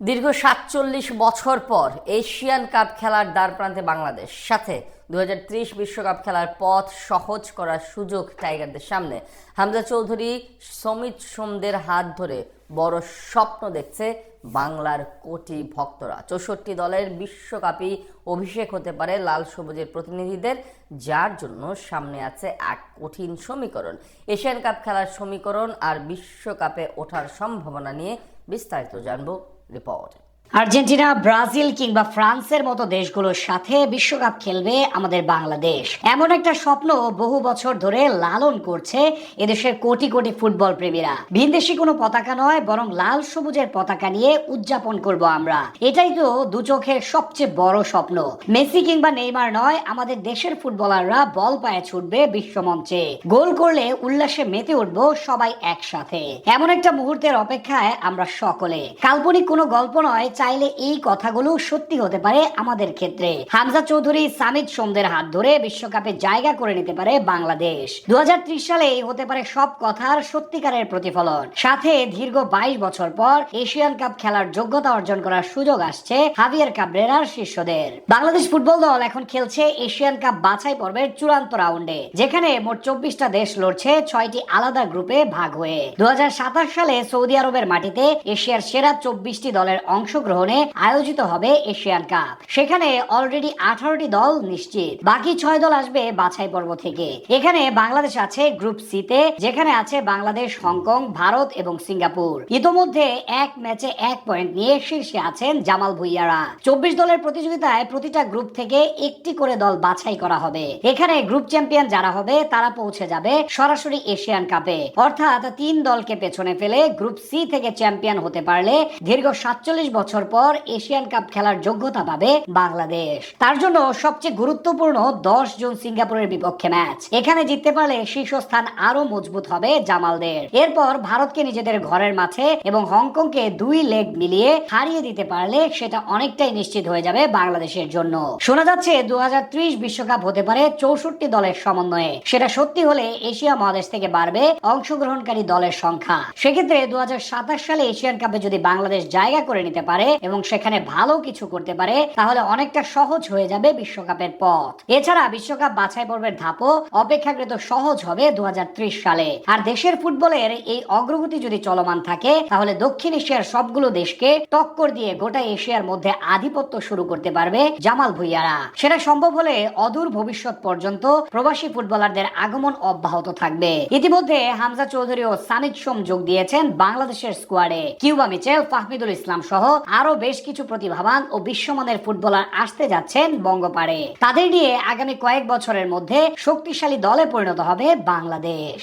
দীর্ঘ সাতচল্লিশ বছর পর এশিয়ান কাপ খেলার দ্বার প্রান্তে বাংলাদেশ। সাথে দু বিশ্বকাপ খেলার পথ সহজ করার সুযোগ টাইগারদের সামনে। হামজা চৌধুরী, সমিত সোমদের হাত ধরে বড় স্বপ্ন দেখছে বাংলার কোটি ভক্তরা। চৌষট্টি দলের বিশ্বকাপই অভিষেক হতে পারে লাল সবুজের প্রতিনিধিদের, যার জন্য সামনে আছে এক কঠিন সমীকরণ। এশিয়ান কাপ খেলার সমীকরণ আর বিশ্বকাপে ওঠার সম্ভাবনা নিয়ে বিস্তারিত জানব রিপোর্ট। আর্জেন্টিনা, ব্রাজিল কিংবা ফ্রান্সের মতো দেশগুলোর সাথে বিশ্বকাপ খেলবে আমাদের বাংলাদেশ। এমন একটা স্বপ্ন বহু বছর ধরে লালন করছে এদেশের কোটি কোটি ফুটবল প্রেমীরা। ভিনদেশি কোনো পতাকা নয়, বরং লাল সবুজের পতাকা নিয়ে উদযাপন করব আমরা। এটাই তো দু চোখের সবচেয়ে বড় স্বপ্ন। মেসি কিংবা নেইমার নয়, আমাদের দেশের ফুটবলাররা বল পায়ে ছুটবে বিশ্বমঞ্চে। গোল করলে উল্লাসে মেতে উঠবো সবাই একসাথে। এমন একটা মুহূর্তের অপেক্ষায় আমরা সকলে। কাল্পনিক কোনো গল্প নয় চাইলে এই কথাগুলো সত্যি হতে পারে আমাদের ক্ষেত্রে। হামজা চৌধুরী সামিদ সোমদের হাত ধরে বিশ্বকাপে জায়গা করে নিতে পারে বাংলাদেশ। দু সালে এই হতে পারে সব কথার সত্যিকারের প্রতিফলন। সাথে দীর্ঘ বাইশ বছর পর এশিয়ান কাপ খেলার যোগ্যতা অর্জন করার সুযোগ আসছে হাভিয়ার কাবরেরার শিষ্যদের। বাংলাদেশ ফুটবল দল এখন খেলছে এশিয়ান কাপ বাছাই পর্বের চূড়ান্ত রাউন্ডে, যেখানে মোট চব্বিশটা দেশ লড়ছে ছয়টি আলাদা গ্রুপে ভাগ হয়ে। দু হাজার সাতাশ সালে সৌদি আরবের মাটিতে এশিয়ার সেরা চব্বিশটি দলের অংশগ্রহণে আয়োজিত হবে এশিয়ান কাপ। সেখানে অলরেডি আঠারোটি দল নিশ্চিত। বাকি ছয় দল আসবে বাছাই পর্ব থেকে। এখানে বাংলাদেশ আছে গ্রুপ সি তে, যেখানে আছে বাংলাদেশ, হংকং, ভারত এবং সিঙ্গাপুর। ইতোমধ্যে এক ম্যাচে এক পয়েন্ট নিয়ে শীর্ষে আছেন জামাল ভুইয়ারা। চব্বিশ দলের প্রতিযোগিতায় প্রতিটা গ্রুপ থেকে একটি করে দল বাছাই করা হবে। এখানে গ্রুপ চ্যাম্পিয়ন যারা হবে, তারা পৌঁছে যাবে সরাসরি এশিয়ান কাপে। অর্থাৎ তিন দলকে পেছনে ফেলে গ্রুপ সি থেকে চ্যাম্পিয়ন হতে পারলে দীর্ঘ সাতচল্লিশ বছর পর এশিয়ান কাপ খেলার যোগ্যতা পাবে বাংলাদেশ। তার জন্য সবচেয়ে গুরুত্বপূর্ণ দশ জন সিঙ্গাপুরের বিপক্ষে ম্যাচ। এখানে জিততে পারলে শীর্ষস্থান আরও মজবুত হবে জামালদের। এরপর ভারতকে নিজেদের ঘরের মাঠে এবং হংকংকে দুই লেগ মিলিয়ে হারিয়ে দিতে পারলে সেটা অনেকটাই নিশ্চিত হয়ে যাবে বাংলাদেশের জন্য। শোনা যাচ্ছে দু বিশ্বকাপ হতে পারে চৌষট্টি দলের সমন্বয়ে। সেটা সত্যি হলে এশিয়া মহাদেশ থেকে বাড়বে অংশগ্রহণকারী দলের সংখ্যা। সেক্ষেত্রে দু হাজার সাতাশ সালে এশিয়ান কাপে যদি বাংলাদেশ জায়গা করে নিতে পারে এবং সেখানে ভালো কিছু করতে পারে, তাহলে অনেকটা সহজ হয়ে যাবে বিশ্বকাপের পথ। এছাড়া বিশ্বকাপ বাছাই পর্বের ধাপও অপেক্ষাকৃত সহজ হবে দু সালে। আর দেশের ফুটবলের এই অগ্রগতি যদি চলমান থাকে, তাহলে দক্ষিণ এশিয়ার সবগুলো দেশকে টক্কর দিয়ে গোটা এশিয়ার মধ্যে আধিপত্য শুরু করতে পারবে জামাল ভুইয়ারা। সেটা সম্ভব হলে অদূর ভবিষ্যৎ পর্যন্ত প্রবাসী ফুটবলারদের আগমন অব্যাহত থাকবে। ইতিমধ্যে হামজা চৌধুরী ও সামিদ সোম যোগ দিয়েছেন বাংলাদেশের স্কোয়াডে। কিউবা মিচেল, ফাহমিদুল ইসলাম সহ আরও বেশ কিছু প্রতিভাবান ও বিশ্বমানের ফুটবলার আসতে যাচ্ছেন বঙ্গপাড়ে। তাদের নিয়ে আগামী কয়েক বছরের মধ্যে শক্তিশালী দলে পরিণত হবে বাংলাদেশ।